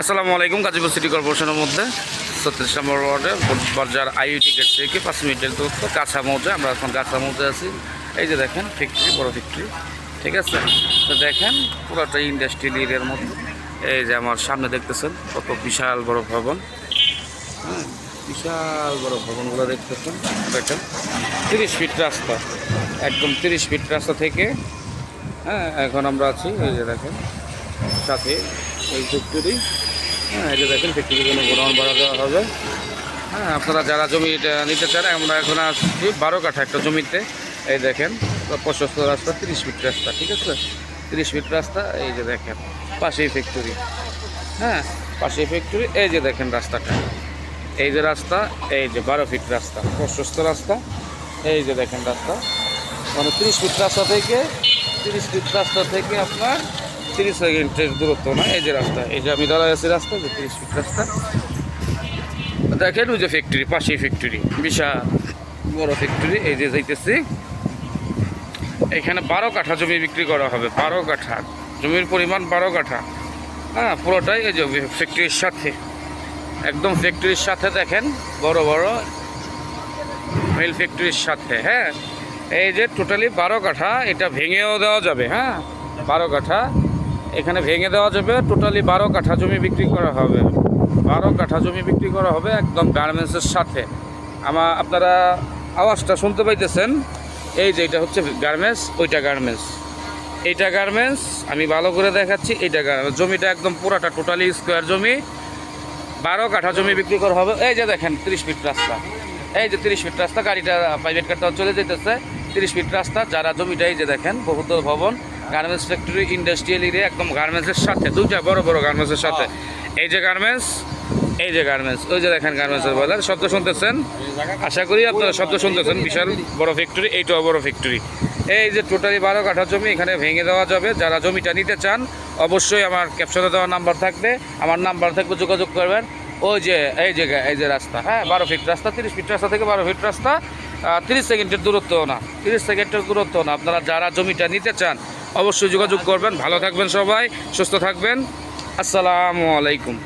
আসসালামু আলাইকুম, গাজীপুর সিটি কর্পোরেশনের মধ্যে ছত্রিশ নম্বর ওয়ার্ডে বাজার আইউ টিকেট থেকে পাঁচ মিনিটের দূরত্ব, কাঁচা মৌজা, আমরা এখন কাঁচা মৌজা আছি। এই যে দেখেন ফ্যাক্টরি বড় ফ্যাক্টরি ঠিক আছে? তো দেখেন, পুরোটা ইন্ডাস্ট্রিয়াল এরিয়ার মধ্যে এই যে আমার সামনে দেখতেছেন, কত বিশাল বড় ভবন। হ্যাঁ বিশাল বড় ভবনগুলো দেখতেছেন, দেখেন। তিরিশ ফিট রাস্তা, একদম তিরিশ ফিট রাস্তা থেকে। হ্যাঁ এখন আমরা আছি, এই যে দেখেন, সাথে এই ফ্যাক্টরি হ্যাঁ দেখেন ফ্যাক্টরি কোনো গোডাউন বাড়া দেওয়া হবে। হ্যাঁ আপনারা যারা জমি নিতে চান, আমরা এখন আসছি বারো কাঠা একটা জমিতে। এই দেখেন প্রশস্ত রাস্তা, তিরিশ ফিট রাস্তা, ঠিক আছে? তিরিশ ফিট রাস্তা, এই যে দেখেন, পাশেই ফ্যাক্টরি হ্যাঁ পাশেই ফ্যাক্টরি এই যে দেখেন রাস্তাটা। এই যে রাস্তা, এই যে বারো ফিট রাস্তা, প্রশস্ত রাস্তা। এই যে দেখেন রাস্তা মানে তিরিশ ফিট রাস্তা থেকে, তিরিশ ফিট রাস্তা থেকে আপনার তিরিশ সেকেন্ডের দূরত্ব না, এই যে রাস্তা, এই যে আমি দাঁড়ায় আছি রাস্তা, যে তিরিশ ফিট রাস্তা। দেখেন ওই যে ফ্যাক্টরি পাশেই ফ্যাক্টরি বিশাল বড় ফ্যাক্টরি এই যে যাইতেছি। এখানে বারো কাঠা জমি বিক্রি করা হবে, বারো কাঠা। জমির পরিমাণ বারো কাঠা। হ্যাঁ পুরোটাই এই যে ফ্যাক্টরির সাথে। একদম ফ্যাক্টরির সাথে দেখেন, বড় বড় মিল ফ্যাক্টরির সাথে হ্যাঁ। এই যে টোটালি বারো কাঠা, এটা ভেঙেও দেওয়া যাবে হ্যাঁ। বারো কাঠা। এখানে ভেঙে দেওয়া যাবে। টোটালি বারো কাঠা জমি বিক্রি করা হবে। বারো কাঠা জমি বিক্রি করা হবে একদম গার্মেন্টসের সাথে। আমার আপনারা আওয়াজটা শুনতে পাইতেছেন? এই যে এটা হচ্ছে গার্মেন্টস ওইটা গার্মেন্টস এইটা গার্মেন্টস আমি ভালো করে দেখাচ্ছি, এইটা গার্মেন্টস জমিটা একদম পুরাটা টোটালি স্কোয়ার জমি। বারো কাঠা জমি বিক্রি করা হবে। এই যে দেখেন, তিরিশ ফিট রাস্তা। এই যে তিরিশ ফিট রাস্তা, গাড়িটা প্রাইভেট কারটা চলে যেতেছে। তিরিশ ফিট রাস্তা, যারা জমিটা এই যে দেখেন, বহুতল ভবন গার্মেন্টস ফ্যাক্টরি ইন্ডাস্ট্রিয়াল এরিয়া একদম গার্মেন্টসের সাথে দুইটা বড় বড় গার্মেন্টসের সাথে। এই যে গার্মেন্টস এই যে গার্মেন্টস ওই যে দেখেন গার্মেন্টসের বাজার শব্দ শুনতেছেন? আশা করি আপনারা শব্দ শুনতেছেন বিশাল বড় ফ্যাক্টরি এইটাও বড় ফ্যাক্টরি এই যে টোটালি বারো কাঠা জমি এখানে ভেঙে দেওয়া যাবে। যারা জমিটা নিতে চান অবশ্যই আমার ক্যাপশনে দেওয়া নাম্বার থাকবে। আমার নাম্বার থাকবে যোগাযোগ করবেন। ওই যে এই যে এই যে রাস্তা হ্যাঁ বারো ফিট রাস্তা তিরিশ ফিট রাস্তা থেকে বারো ফিট রাস্তা। তিরিশ সেকেন্ডের দূরত্ব না তিরিশ সেকেন্ডের দূরত্ব না। আপনারা যারা জমিটা নিতে চান অবশ্যই যোগাযোগ করবেন। ভালো থাকবেন সবাই সুস্থ থাকবেন। আসসালামু আলাইকুম।